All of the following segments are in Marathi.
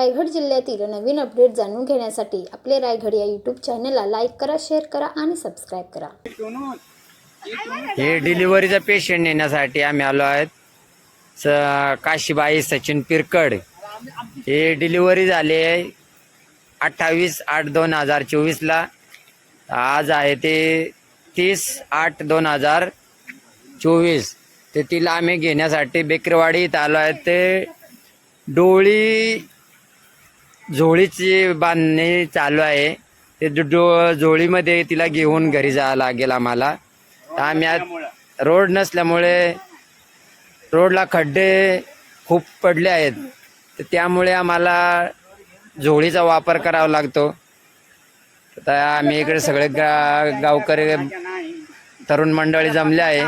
रायगड जिल्ह्यातील नवीन अपडेट जाणून घेण्यासाठी आपले रायगड या यूट्यूब चॅनलला लाईक करा शेअर करा आणि सबस्क्राईब करा. हे डिलिव्हरीचा पेशंट नेण्यासाठी आम्ही आलो आहेत. स काशीबाई सचिन पिरकड. हे डिलिव्हरी झाले अठ्ठावीस आठ दोन हजार चोवीसला आज आहे ते तीस आठ दोन हजार चोवीस. ते तिला आम्ही घेण्यासाठी बेकरवाडी इथं आलो आहे. ते डोळी झोळीची बांधणी चालू आहे. ते डो- झोळीमध्ये तिला घेऊन घरी जावं लागेल आम्हाला. तर आम्ही आज रोड नसल्यामुळे रोडला खड्डे खूप पडले आहेत. तर त्यामुळे आम्हाला झोळीचा वापर करावा लागतो. तर आम्ही इकडे सगळे गा गावकरी तरुण मंडळी जमले आहे.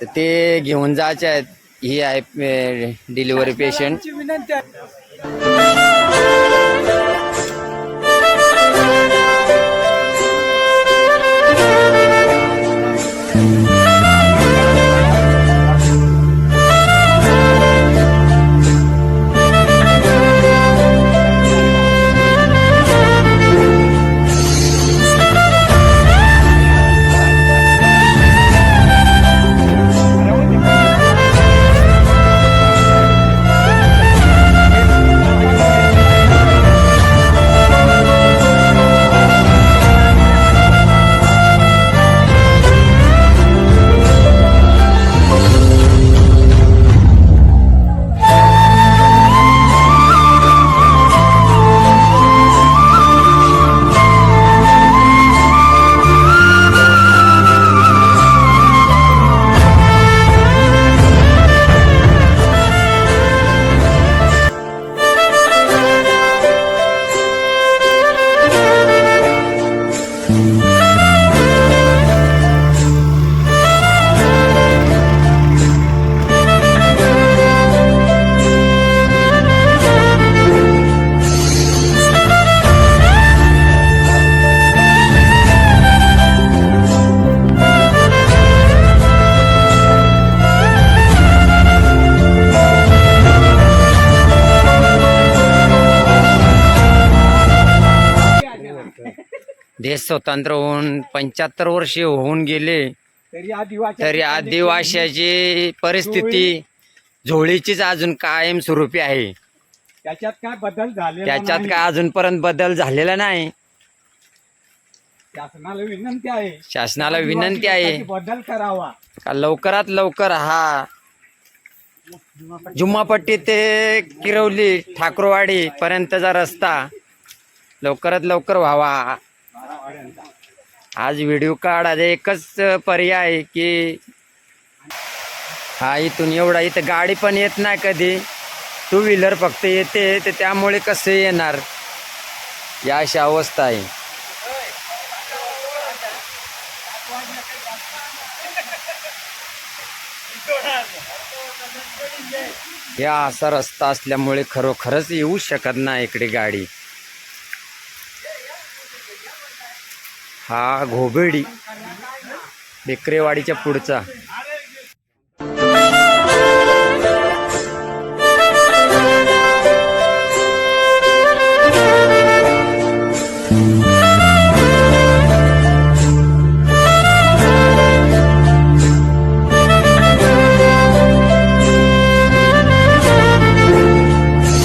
तर ते घेऊन जायचे आहेत. ही आहे डिलिव्हरी पेशंट विनंती आहे. देश स्वतंत्र होऊन पंच्याहत्तर वर्षे होऊन गेले. तरी आदिवासी तरी आदिवासीची परिस्थिती झोळीचीच अजून कायम स्वरूपी आहे. त्याच्यात काय बदल झाले त्याच्यात काय अजूनपर्यंत बदल झालेला नाही. शासनाला विनंती आहे. शासनाला विनंती आहे. बदल करावा. का लवकरात लवकर हा जुम्मापट्टी ते किरवली ठाकूरवाडी पर्यंतचा रस्ता लवकरात लवकर व्हावा. आज व्हिडिओ काढायचा एकच पर्याय आहे की हा इथून एवढा इथं गाडी पण येत नाही कधी. टू व्हीलर फक्त येते तर त्यामुळे कसं येणार? या अशी अवस्था आहे. या असा रस्ता असल्यामुळे खरोखरच येऊ शकत नाही इकडे गाडी. हा घोबेडी बेकरेवाडीच्या पुढचा.